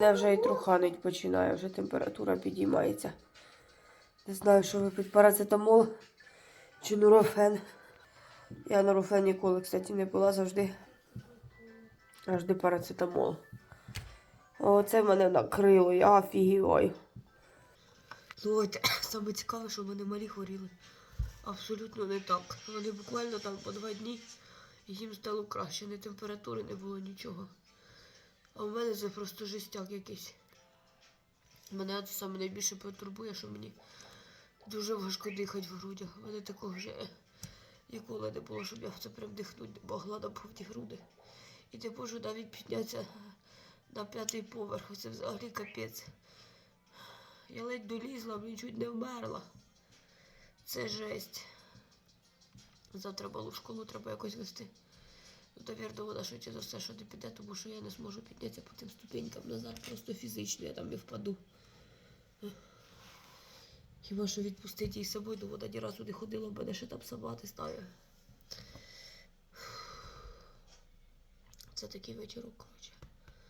Мене вже і труханить починає, вже температура підіймається. Не знаю, що випить парацетамол чи нурофен. Я нурофен ніколи, кстати, не пила завжди. Завжди парацетамол. Оце мене накрило, я офігіваю. Слухайте, саме цікаве, що в мене малі хворіли. Абсолютно не так. Вони буквально там по два дні їм стало краще. Ні температури не було нічого. А в мене це просто жестяк якийсь. Мене це саме найбільше потурбує, що мені дуже важко дихати в грудях. У мене такого вже ніколи не було, щоб я це прям дихнути не могла на повні груди. І не можу навіть піднятися на п'ятий поверх. Це взагалі капець. Я ледь долізла, мені чуть не вмерла. Це жесть. Завтра балу в школу треба якось вести. Навірно, вона швидше за все, що не піде, тому що я не зможу піднятися по тим ступенькам назад, просто фізично я там не впаду. Хіба що відпустити її з собою, ну ні разу не ходила, в мене ще там собаки стає. Це такий вечірок, коротше.